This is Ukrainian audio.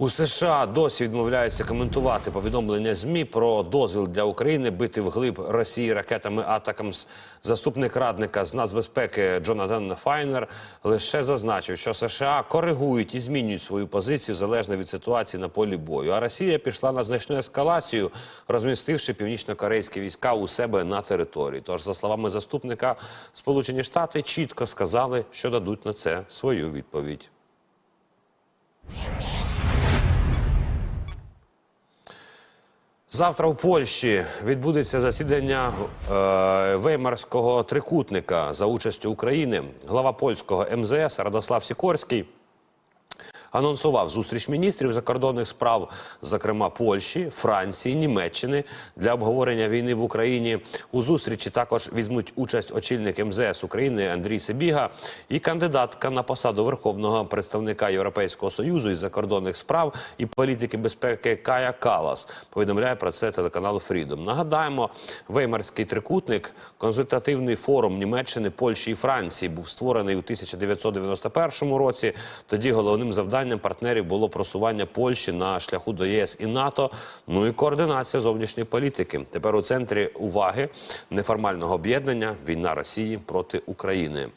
У США досі відмовляються коментувати повідомлення змі про дозвіл для України бити вглиб Росії ракетами Атакамс. Заступник радника з нацбезпеки Джонатан Файнер лише зазначив, що США коригують і змінюють свою позицію залежно від ситуації на полі бою. А Росія пішла на значну ескалацію, розмістивши північно-корейські війська у себе на території. Тож, за словами заступника, Сполучені Штати чітко сказали, що дадуть на це свою відповідь. Завтра у Польщі відбудеться засідання е, Веймарського трикутника за участю України. Глава польського МЗС Радослав Сікорський анонсував зустріч міністрів закордонних справ, зокрема Польщі, Франції, Німеччини, для обговорення війни в Україні. У зустрічі також візьмуть участь очільник МЗС України Андрій Сибіга і кандидатка на посаду верховного представника Європейського союзу із закордонних справ і політики безпеки Кая Калас. Повідомляє про це телеканал Фрідом. Нагадаємо, Веймарський трикутник, консультативний форум Німеччини, Польщі і Франції, був створений у 1991 році. Тоді головним завданням партнерів було просування Польщі на шляху до ЄС і НАТО. Ну і координація зовнішньої політики. Тепер у центрі уваги неформального об'єднання війна Росії проти України.